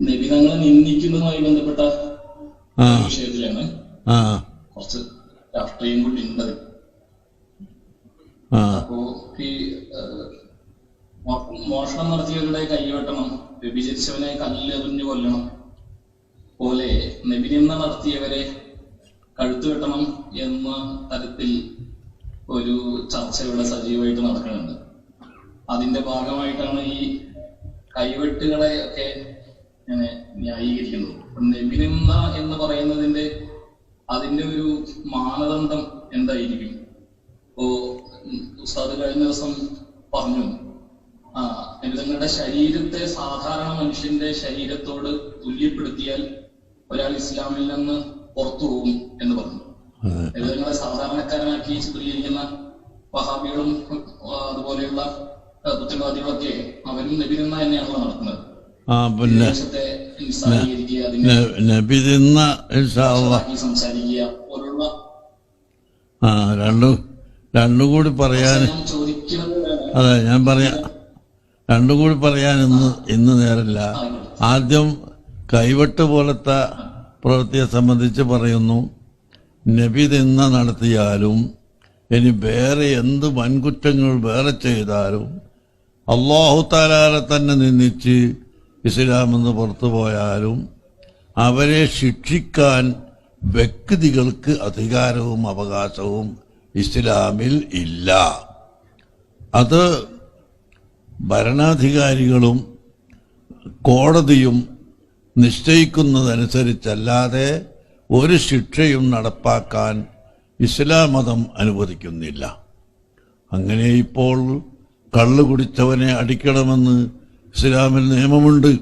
നബിതങ്ങളെ നിന്ദിക്കുന്നതുമായി ബന്ധപ്പെട്ട വിഷയത്തിലാണ്. കുറച്ച് രാഷ്ട്രീയം കൂടി ഉണ്ട്. അപ്പോ ഈ മോഷണം നടത്തിയവരുടെ കൈവെട്ടണം വ്യഭിചരിച്ചവനെ കല്ലെറിഞ്ഞു കൊല്ലണം പോലെ നബിനിന്ദ നടത്തിയവരെ കഴുത്തു വെട്ടണം എന്ന തരത്തിൽ ഒരു ചർച്ച ഇവിടെ സജീവമായിട്ട് നടക്കുന്നുണ്ട്. അതിന്റെ ഭാഗമായിട്ടാണ് ഈ കൈവെട്ടുകളെ ഒക്കെ ഇങ്ങനെ ന്യായീകരിക്കുന്നത് അപ്പൊ നബിനിന്ദ എന്ന് പറയുന്നതിന്റെ അതിന്റെ ഒരു മാനദണ്ഡം എന്തായിരിക്കും? ഇപ്പോ ഉസ്താദ് കഴിഞ്ഞ ദിവസം പറഞ്ഞു ആ നിങ്ങളുടെ ശരീരത്തെ സാധാരണ മനുഷ്യന്റെ ശരീരത്തോട് തുല്യപ്പെടുത്തിയാൽ ഒരാൾ ഇസ്ലാമിൽ നിന്ന് പുറത്തു പോകും എന്ന് പറഞ്ഞു. നിങ്ങളെ സാധാരണക്കാരനാക്കി ചിത്രീകരിക്കുന്ന വഹാബികളും അതുപോലെയുള്ള ആ, പുത്തൻവാദികളൊക്കെ അവരും നബിനിന്ന തന്നെയാണല്ലോ നടക്കുന്നത് ആ പിന്നെ. നബി തിന്ന ആ രണ്ടും രണ്ടും കൂടി പറയാൻ അതെ ഞാൻ പറയാ രണ്ടും കൂടി പറയാൻ ഇന്ന് ഇന്ന് നേരല്ല ആദ്യം കൈവെട്ട് പോലത്തെ പ്രവൃത്തിയെ സംബന്ധിച്ച് പറയുന്നു. നബി തിന്ന നടത്തിയാലും ഇനി വേറെ എന്ത് വൻകുറ്റങ്ങൾ വേറെ ചെയ്താലും അള്ളാഹു താലാലെ തന്നെ നിന്ദിച്ച് ഇസ്ലാമെന്ന് പുറത്തു പോയാലും അവരെ ശിക്ഷിക്കാൻ വ്യക്തികൾക്ക് അധികാരവും അവകാശവും ഇസ്ലാമിൽ ഇല്ല. അത് ഭരണാധികാരികളും കോടതിയും നിശ്ചയിക്കുന്നതനുസരിച്ചല്ലാതെ ഒരു ശിക്ഷയും നടപ്പാക്കാൻ ഇസ്ലാം മതം അനുവദിക്കുന്നില്ല. അങ്ങനെ ഇപ്പോൾ കള്ളു കുടിച്ചവനെ അടിക്കണമെന്ന് ഇസ്ലാമിൽ നിയമമുണ്ട്.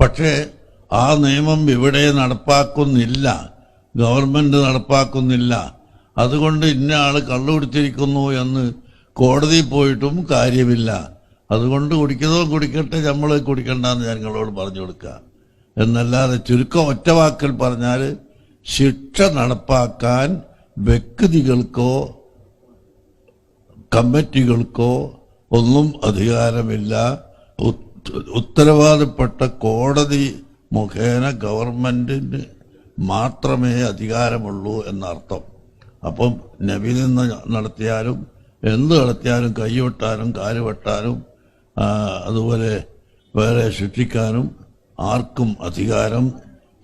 പക്ഷേ ആ നിയമം ഇവിടെ നടപ്പാക്കുന്നില്ല. ഗവൺമെന്റ് നടപ്പാക്കുന്നില്ല. അതുകൊണ്ട് ഇന്ന ആൾ കള്ളു കുടിച്ചിരിക്കുന്നു എന്ന് കോടതി പോയിട്ടും കാര്യമില്ല. അതുകൊണ്ട് കുടിക്കുന്നതും കുടിക്കട്ടെ നമ്മൾ കുടിക്കണ്ടെന്ന് ഞങ്ങളോട് പറഞ്ഞു കൊടുക്കുക. എന്നല്ലാതെ ചുരുക്കം ഒറ്റ വാക്കിൽ പറഞ്ഞാൽ ശിക്ഷ നടപ്പാക്കാൻ വ്യക്തികൾക്കോ കമ്മിറ്റികൾക്കോ ഒന്നും അധികാരമില്ല. ഉത്ത- ഉത്തരവാദപ്പെട്ട കോടതി മുഖേന ഗവൺമെന്റിന് മാത്രമേ അധികാരമുള്ളൂ എന്നർത്ഥം. അപ്പം നബി നിന്ന് നടത്തിയാലും എന്ത് നടത്തിയാലും കൈവെട്ടാനും കാൽ വെട്ടാനും ആ, അതുപോലെ വേറെ ശിക്ഷിക്കാനും ആർക്കും അധികാരം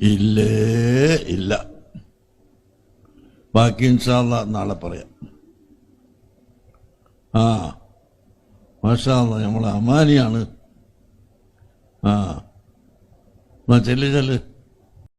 ഇല്ലേ ഇല്ല. ബാക്കി ഇൻഷാല്ല നാളെ പറയാം. ആ മാഷാ നമ്മൾ അമാനിയാണ്. ആ എന്നാ ചെല്ലു ചെല്ല്.